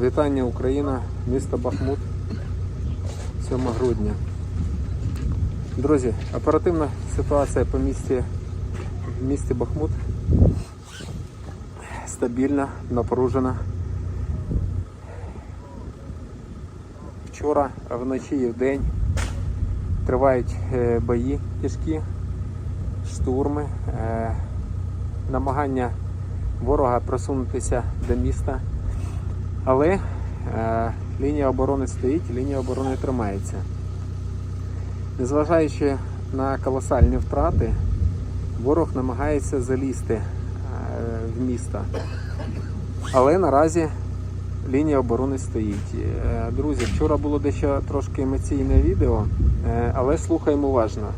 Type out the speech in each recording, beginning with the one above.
Вітання Україна, місто Бахмут, 7 грудня. Друзі, оперативна ситуація по місті, місті Бахмут стабільна, напружена. Вчора вночі і вдень тривають е, бої тяжкі, штурми, е, намагання ворога просунутися до міста. Але е, лінія оборони стоїть, лінія оборони тримається. Незважаючи на колосальні втрати, ворог намагається залізти е, в місто. Але наразі лінія оборони стоїть. Е, Друзі, вчора було дещо трошки емоційне відео, е, але слухаємо уважно.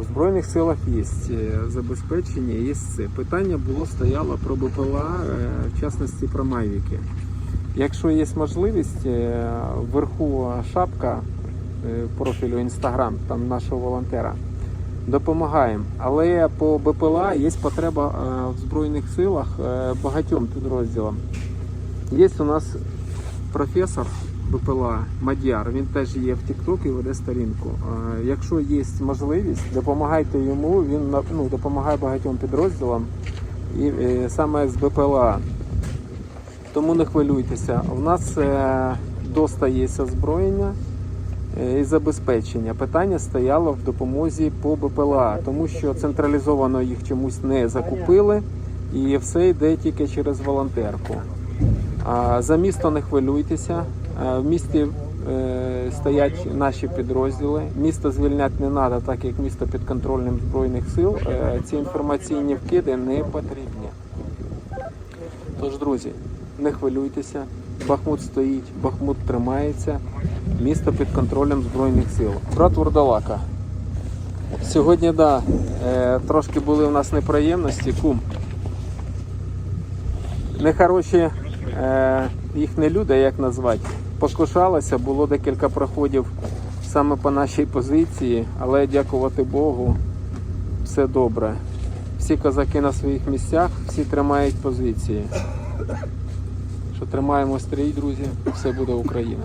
В Збройних силах є е, забезпечення, є це. Питання було стояло про БПЛА, е, в частності про Мавіки. Якщо є можливість, е, вверху шапка е, профілю Інстаграм, там нашого волонтера, допомагаємо. Але по БПЛА є потреба е, в Збройних силах багатьом підрозділам. Є у нас професор БПЛА Мадяр, він теж є в TikTok і веде сторінку. Якщо є можливість, допомагайте йому, він ну, допомагає багатьом підрозділам і саме з БПЛА. Тому не хвилюйтеся. У нас е, доста є озброєння е, і забезпечення. Питання стояло в допомозі по БПЛА, тому що централізовано їх чомусь не закупили, і все йде тільки через волонтерку. А за місто не хвилюйтеся. Е, В місті стоять наші підрозділи. Місто звільняти не треба, так як місто під контролем збройних сил. Ці інформаційні вкиди не потрібні. Тож, друзі, не хвилюйтеся. Бахмут стоїть, Бахмут тримається. Місто під контролем Збройних сил. Брат Вурдалака. Сьогодні, да, е, трошки були у нас неприємності. Кум. Нехороші е, їх не люди, як назвати. Покушалося, було декілька проходів саме по нашій позиції, але дякувати Богу, все добре. Всі козаки на своїх місцях, всі тримають позиції. Що тримаємо стрій, друзі, все буде Україна.